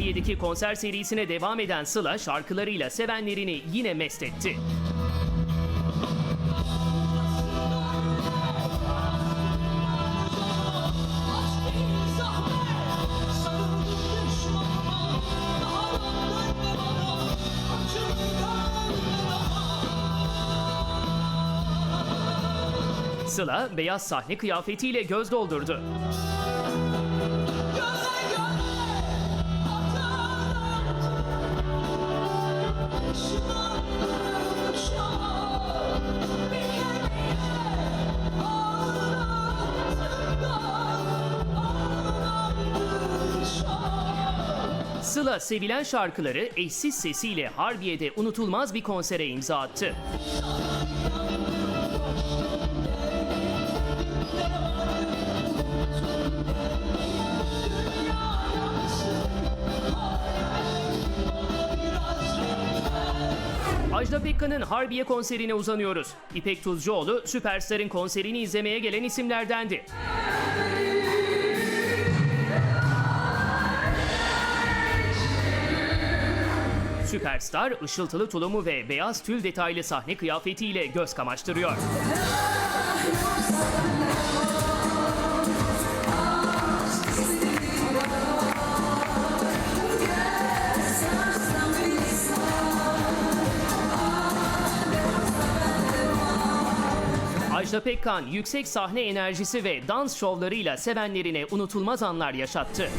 Harbiye'deki konser serisine devam eden Sıla şarkılarıyla sevenlerini yine mest etti. Sıla beyaz sahne kıyafetiyle göz doldurdu. Sıla sevilen şarkıları eşsiz sesiyle Harbiye'de unutulmaz bir konsere imza attı. Ajda Pekkan'ın Harbiye konserine uzanıyoruz. İpek Tuzcuoğlu Süperstar'ın konserini izlemeye gelen isimlerdendi. Süperstar ışıltılı tulumu ve beyaz tül detaylı sahne kıyafetiyle göz kamaştırıyor. Ajda Pekkan yüksek sahne enerjisi ve dans şovlarıyla sevenlerine unutulmaz anlar yaşattı.